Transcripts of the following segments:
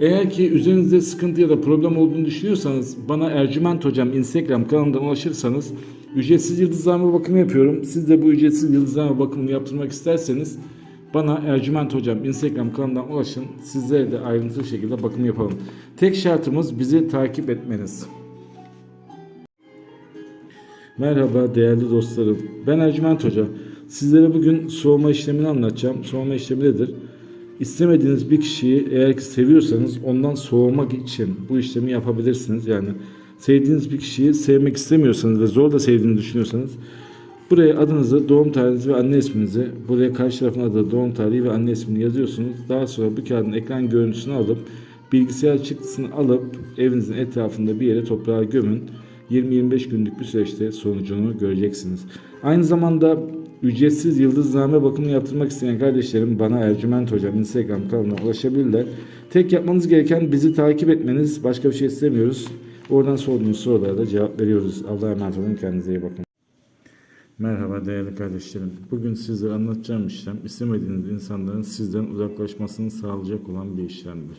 Eğer ki üzerinizde sıkıntı ya da problem olduğunu düşünüyorsanız bana Ercüment Hocam Instagram kanalından ulaşırsanız ücretsiz yıldızlama bakımı yapıyorum. Siz de bu ücretsiz yıldızlama bakımını yaptırmak isterseniz bana Ercüment Hocam Instagram kanalından ulaşın. Sizlere de ayrıntılı şekilde bakım yapalım. Tek şartımız bizi takip etmeniz. Merhaba değerli dostlarım. Ben Ercüment Hoca. Sizlere bugün soğuma işlemini anlatacağım. Soğuma işlemi nedir? İstemediğiniz bir kişiyi eğer ki seviyorsanız ondan soğumak için bu işlemi yapabilirsiniz. Yani sevdiğiniz bir kişiyi sevmek istemiyorsanız ve zor da sevdiğini düşünüyorsanız buraya adınızı, doğum tarihinizi ve anne isminizi, buraya karşı tarafın adı, doğum tarihi ve anne ismini yazıyorsunuz. Daha sonra bu kağıdın ekran görüntüsünü alıp bilgisayar çıktısını alıp evinizin etrafında bir yere toprağa gömün. 20-25 günlük bir süreçte sonucunu göreceksiniz. Aynı zamanda ücretsiz yıldızname bakımını yaptırmak isteyen kardeşlerim bana Ercüment Hocam Instagram kanalına ulaşabilirler. Tek yapmanız gereken bizi takip etmeniz. Başka bir şey istemiyoruz. Oradan sorduğunuz sorulara da cevap veriyoruz. Allah'a emanet olun. Kendinize iyi bakın. Merhaba değerli kardeşlerim. Bugün sizlere anlatacağım işlem istemediğiniz insanların sizden uzaklaşmasını sağlayacak olan bir işlemdir.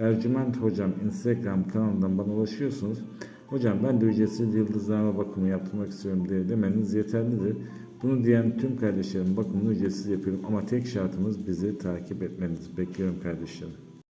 Ercüment Hocam Instagram kanalından bana ulaşıyorsunuz. Hocam ben de ücretsiz yıldızlama bakımı yaptırmak istiyorum diye demeniz yeterlidir. Bunu diyen tüm kardeşlerim bakımını ücretsiz yapıyorum ama tek şartımız bizi takip etmeniz. Bekliyorum kardeşlerim.